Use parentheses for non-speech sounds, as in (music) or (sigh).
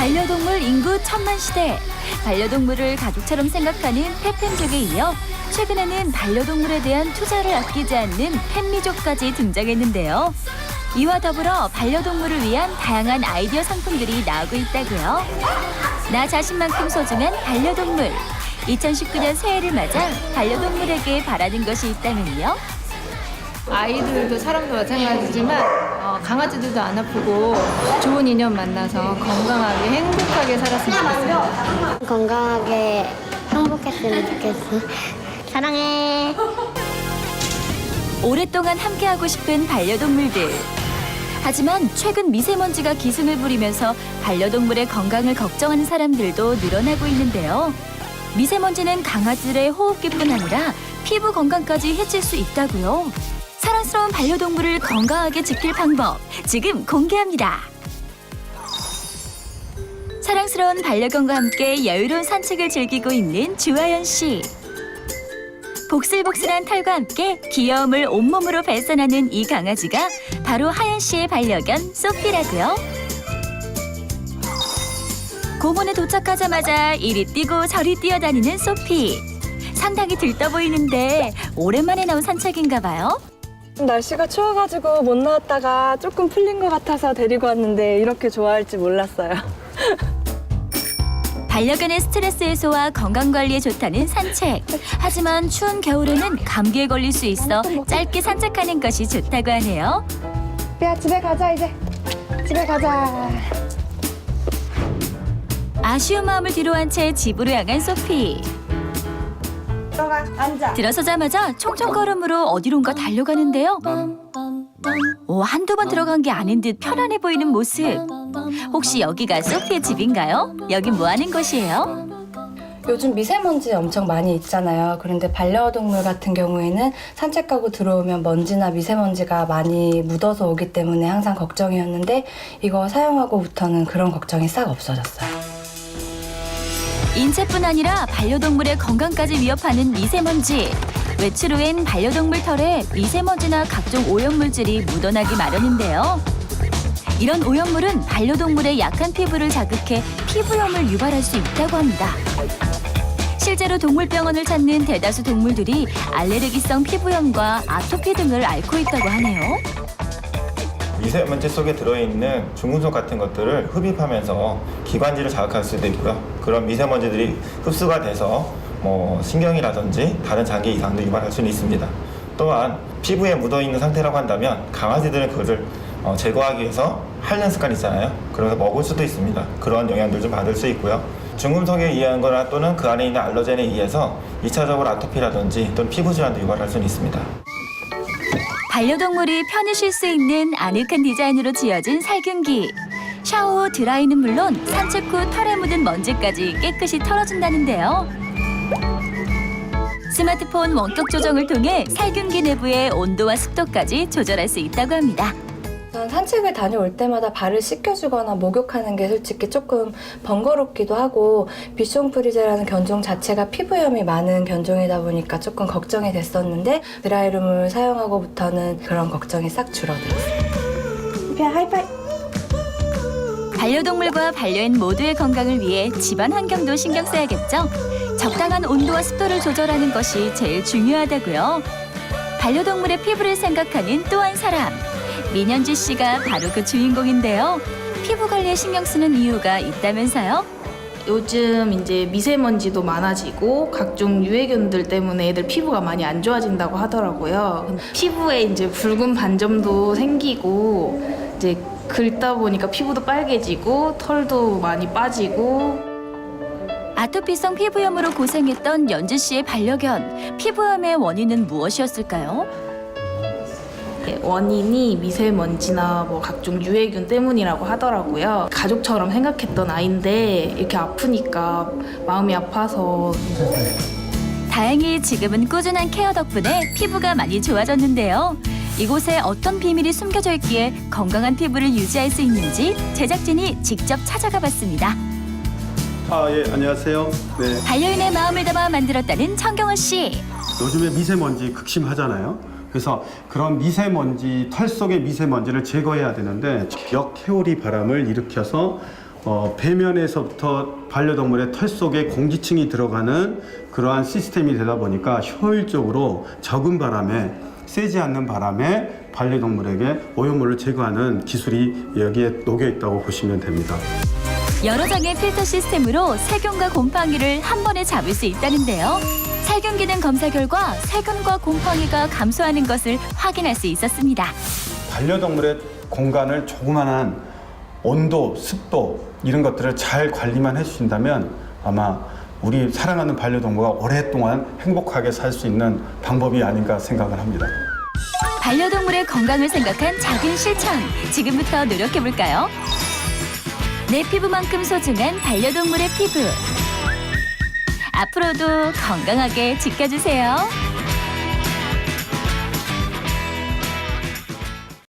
반려동물 인구 천만 시대. 반려동물을 가족처럼 생각하는 펫팸족에 이어 최근에는 반려동물에 대한 투자를 아끼지 않는 펫미족까지 등장했는데요. 이와 더불어 반려동물을 위한 다양한 아이디어 상품들이 나오고 있다고요. 나 자신만큼 소중한 반려동물. 2019년 새해를 맞아 반려동물에게 바라는 것이 있다면요. 아이들도 사람도 마찬가지지만 어, 강아지들도 안 아프고 좋은 인연 만나서 건강하게 행복하게 살았으면 좋겠어요. 건강하게 행복했으면 좋겠어. 사랑해. 오랫동안 함께하고 싶은 반려동물들. 하지만 최근 미세먼지가 기승을 부리면서 반려동물의 건강을 걱정하는 사람들도 늘어나고 있는데요. 미세먼지는 강아지들의 호흡기뿐 아니라 피부 건강까지 해칠 수 있다고요. 사랑스러운 반려동물을 건강하게 지킬 방법 지금 공개합니다. 사랑스러운 반려견과 함께 여유로운 산책을 즐기고 있는 주하연 씨. 복슬복슬한 털과 함께 귀여움을 온몸으로 발산하는 이 강아지가 바로 하연 씨의 반려견 소피라고요. 공원에 도착하자마자 이리 뛰고 저리 뛰어다니는 소피. 상당히 들떠 보이는데 오랜만에 나온 산책인가 봐요. 날씨가 추워가지고 못 나왔다가 조금 풀린 것 같아서 데리고 왔는데 이렇게 좋아할지 몰랐어요. (laughs) 반려견의 스트레스 해소와 건강 관리에 좋다는 산책. 하지만 추운 겨울에는 감기에 걸릴 수 있어 짧게 산책하는 것이 좋다고 하네요. 야 집에 가자 이제. 집에 가자. 아쉬운 마음을 뒤로한 채 집으로 향한 소피. 들어가 앉아. 들어서자마자 총총걸음으로 어디론가 달려가는데요. 오, 한두 번 들어간 게 아닌 듯 편안해 보이는 모습. 혹시 여기가 소피의 집인가요? 여긴 뭐 하는 곳이에요? 요즘 미세먼지 엄청 많이 있잖아요. 그런데 반려동물 같은 경우에는 산책 가고 들어오면 먼지나 미세먼지가 많이 묻어서 오기 때문에 항상 걱정이었는데 이거 사용하고부터는 그런 걱정이 싹 없어졌어요. 인체뿐 아니라 반려동물의 건강까지 위협하는 미세먼지. 외출 후엔 반려동물 털에 미세먼지나 각종 오염물질이 묻어나기 마련인데요. 이런 오염물은 반려동물의 약한 피부를 자극해 피부염을 유발할 수 있다고 합니다. 실제로 동물병원을 찾는 대다수 동물들이 알레르기성 피부염과 아토피 등을 앓고 있다고 하네요. 미세먼지 속에 들어있는 중금속 같은 것들을 흡입하면서 기관지를 자극할 수도 있고요. 그런 미세먼지들이 흡수가 돼서 뭐 신경이라든지 다른 장기 이상도 유발할 수는 있습니다. 또한 피부에 묻어 있는 상태라고 한다면 강아지들은 그것을 어, 제거하기 위해서 핥는 습관이 있잖아요. 그래서 먹을 수도 있습니다. 그런 영향들 좀 받을 수 있고요. 중금속에 의한 거나 또는 그 안에 있는 알러젠에 의해서 2차적으로 아토피라든지 또는 피부 질환도 유발할 수는 있습니다. 반려동물이 편히 쉴 수 있는 아늑한 디자인으로 지어진 살균기. 샤워 후 드라이는 물론 산책 후 털에 묻은 먼지까지 깨끗이 털어준다는데요. 스마트폰 원격 조정을 통해 살균기 내부의 온도와 습도까지 조절할 수 있다고 합니다. 우선 산책을 다녀올 때마다 발을 씻겨주거나 목욕하는 게 솔직히 조금 번거롭기도 하고 비숑 프리제라는 견종 자체가 피부염이 많은 견종이다 보니까 조금 걱정이 됐었는데 드라이룸을 사용하고부터는 그런 걱정이 싹 줄어들었어요. 야 하이파이. 반려동물과 반려인 모두의 건강을 위해 집안 환경도 신경 써야겠죠. 적당한 온도와 습도를 조절하는 것이 제일 중요하다고요. 반려동물의 피부를 생각하는 또 한 사람. 민현지 씨가 바로 그 주인공인데요. 피부 관리에 신경 쓰는 이유가 있다면서요? 요즘 이제 미세먼지도 많아지고 각종 유해균들 때문에 애들 피부가 많이 안 좋아진다고 하더라고요. 피부에 이제 붉은 반점도 생기고 이제 긁다 보니까 피부도 빨개지고 털도 많이 빠지고 아토피성 피부염으로 고생했던 연지 씨의 반려견. 피부염의 원인은 무엇이었을까요? 원인이 미세먼지나 뭐 각종 유해균 때문이라고 하더라고요. 가족처럼 생각했던 아이인데 이렇게 아프니까 마음이 아파서 다행히 지금은 꾸준한 케어 덕분에 피부가 많이 좋아졌는데요. 이곳에 어떤 비밀이 숨겨져 있기에 건강한 피부를 유지할 수 있는지 제작진이 직접 찾아가 봤습니다. 아, 예, 안녕하세요. 네. 반려인의 마음을 담아 만들었다는 청경호 씨. 요즘에 미세먼지 극심하잖아요. 그래서 그런 미세먼지, 털 속의 미세먼지를 제거해야 되는데 역해오리 바람을 일으켜서 어, 배면에서부터 반려동물의 털 속에 공기층이 들어가는 그러한 시스템이 되다 보니까 효율적으로 적은 바람에 세지 않는 바람에 반려동물에게 오염물을 제거하는 기술이 여기에 녹여 있다고 보시면 됩니다. 여러 장의 필터 시스템으로 세균과 곰팡이를 한 번에 잡을 수 있다는데요. 살균 기능 검사 결과 세균과 곰팡이가 감소하는 것을 확인할 수 있었습니다. 반려동물의 공간을 조그만한 온도, 습도 이런 것들을 잘 관리만 해주신다면 아마 우리 사랑하는 반려동물과 오랫동안 행복하게 살 수 있는 방법이 아닌가 생각을 합니다. 반려동물의 건강을 생각한 작은 실천 지금부터 노력해 볼까요? 내 피부만큼 소중한 반려동물의 피부 앞으로도 건강하게 지켜주세요.